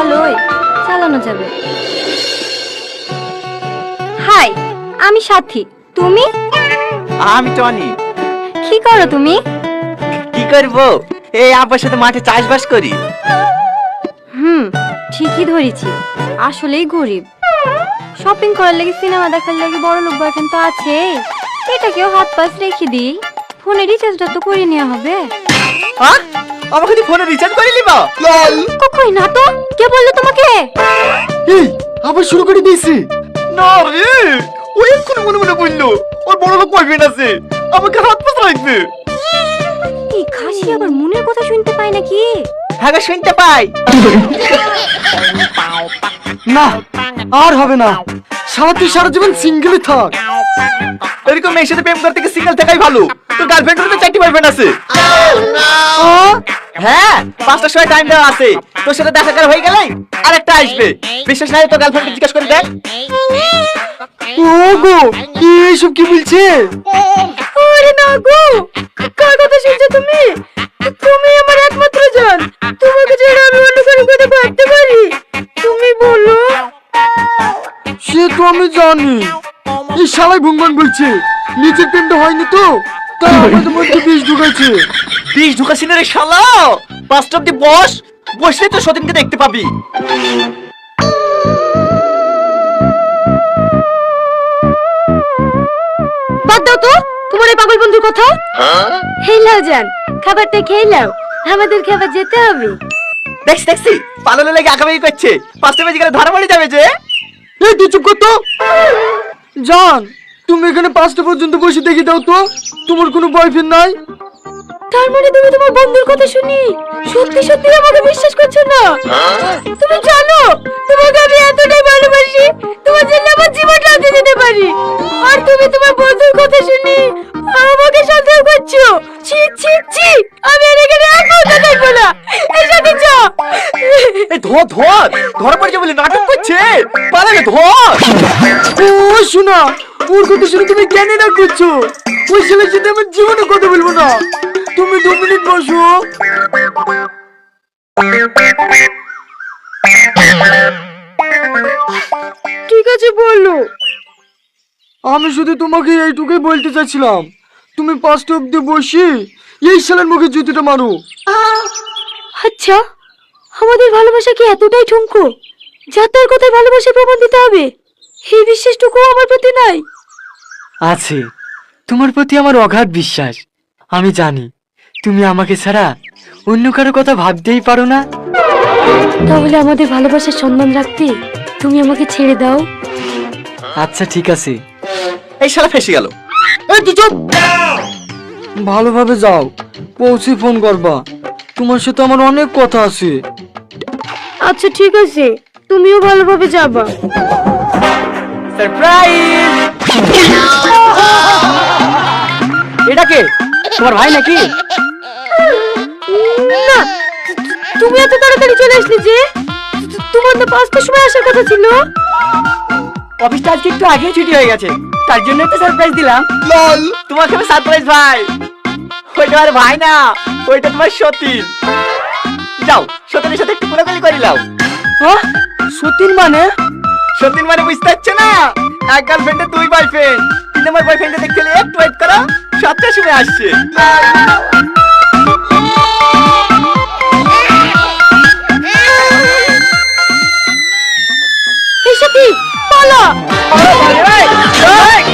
ভালোই। চালানো যাবে। হাই আমি সাথী। তুমি? আমি টনি কি করো তুমি? কি করব? এই আব্বার সাথে মাঠে চাষবাস করি। হুম ঠিকই ধরেছি। আসলেই গরিব। শপিং করার লাগে সিনেমা দেখার লাগে বড় লোক বয়ফ্রেন্ড তো আছে। এটাকেও হাত পাশ রেখে দিই। ফোনে রিচার্জটা তো করে নেওয়া হবে। আমাকে তুই ফোনে রিচার্জ করে নিবা কই না তো? কে বলল তোমাকে? এই আবার শুরু করে দিয়েছি। না রে ও এক্ষুনি মনে মনে বলল ওর বড় লোক বয়ফ্রেন্ড আছে আমাকে হাত পাশ রাখবে। এই খাসি আবার মনের কথা শুনতে পায় নাকি? হ্যাঁ গো, শুনতে পাই। না আর হবে না। সারা তুই সারা জীবন সিঙ্গেলই থাক। এরকম মেয়ের সাথে প্রেম করতে গিয়ে সিঙ্গেল থাকাই ভালো। তোর গার্লফ্রেন্ড তো চারটি বয়ফ্রেন্ড আছে। হ্যাঁ পাঁচটার সময় টাইম দেওয়া আছে। তোর সাথে দেখা করা হয়ে গেলে আরেকটা আসবে। বিশ্বাস নাই তোর গার্লফ্রেন্ডকে জিজ্ঞেস করে দেখ। ও গো এইসব কি বলছে? আরে না গো কার কথা শুনছো তুমি? তুমি আমার একমাত্র জান। তোমাকে ছেড়ে আমি অন্য কারও কথা ভাবতে পারি। তুমি বলো। সে তো আমি জানি। এই শালাই ভুঙ্গন বলছে নিজের প্রেমটা হয়নি তো? তাই আমাদের মধ্যে বিষ ঢুকেছে বিষ ঢুকাছি না রে শালা। পাঁচটা অব্দি বস বসলে তো সতীনকে দেখতে পাবি। বাদ দাও তো তোমার এই পাগল বন্ধুর কথা। হেই লাও জান খাবারটা খেয়ে নাও আমাদের খাবার যেতে হবে। দেখছি দেখছি পালানো লেগে আঁকাবাকি করছে। পাঁচটা বেজে গেলে ধরা পড়ে যাবে যে। এই তুই চুপ কর তো। জান তুমি এখানে পাঁচটা পর্যন্ত বসে দেখে দাও তো। তোমার কোনো বয়ফ্রেন্ড নাই। তার মানে তুমি তোমার বন্ধুর কথা শুনি? সত্যি সত্যি আমাকে বিশ্বাস করছ না? তুমি জানো, তোমাকে আমি এতটাই ভালোবাসি, তোমার জন্য আমার জীবনটা দিয়ে দিতে পারি। আর তুমি তোমার বন্ধুর কথা শুনি, আমাকে সন্দেহ করছ। ছি ছি ছি, আমি আর এখানে এক মুহূর্ত থাকব না। এর সাথে যাও এই ধর ধর ধরা পড়ে যাবে নাটক করছে? পালালে ধর ও, শোনা, ওর কথা শুনে তুমি কেন না করছ। ওই ছেলের সাথে আমার জীবনে কথা বলব না। তুমি দু মিনিট বসো। ঠিক আছে বলো। আমি শুধু তোমাকে এইটুকুই বলতে চাচ্ছিলাম তুমি পাঁচটা অব্দি বসি এই ছেলের মুখে জুতিটা মারো। আচ্ছা আমাদের ভালোবাসা কি এতটাই ঠুনকো? যা তার কথায় ভালোবাসা প্রমাণ দিতে হবে? এই বিশ্বাসটুকু আমার প্রতি নাই। আছে। তোমার প্রতি আমার অগাধ বিশ্বাস। আমি জানি। তুমি আমাকে ছাড়া অন্য কারও কথা ভাবতেই পারো না। তাহলে আমাদের ভালোবাসার সম্মান রাখতে তুমি আমাকে ছেড়ে দাও। আচ্ছা ঠিক আছে। এই শালা ফেসে গেল। এই তুই চুপ! ভালোভাবে যাও পৌঁছে ফোন করবা। তোমার সাথে আমার অনেক কথা আছে। আচ্ছা ঠিক আছে। তুমিও ভালোভাবে যাবা। সারপ্রাইজ! এটা কে? তোমার ভাই নাকি? না তুমি এত তাড়াতাড়ি চলে আসলে যে? তোমার তো পাঁচটার সময় আসার কথা ছিল। অফিসটা আজকে একটু আগেই ছুটি হয়ে গেছে। তার জন্য তো সারপ্রাইজ দিলাম। লল! তোমাকে আমি সারপ্রাইজ ভাই। ওইটা আর ভাই না ওইটা তোমার সতীন। যাও সতীনের সাথে একটু কোলাকুলি করে নাও। হ্যাঁ সতীন মানে? সতীন মানে বুঝতে পারছ না? এক গার্লফ্রেন্ডে দুই বয়ফ্রেন্ড তিন নম্বর বয়ফ্রেন্ডে দেখতে হলে একটু ওয়েট করো সাতটার সময় আসছে। 好了，来，来 ơi! Trời!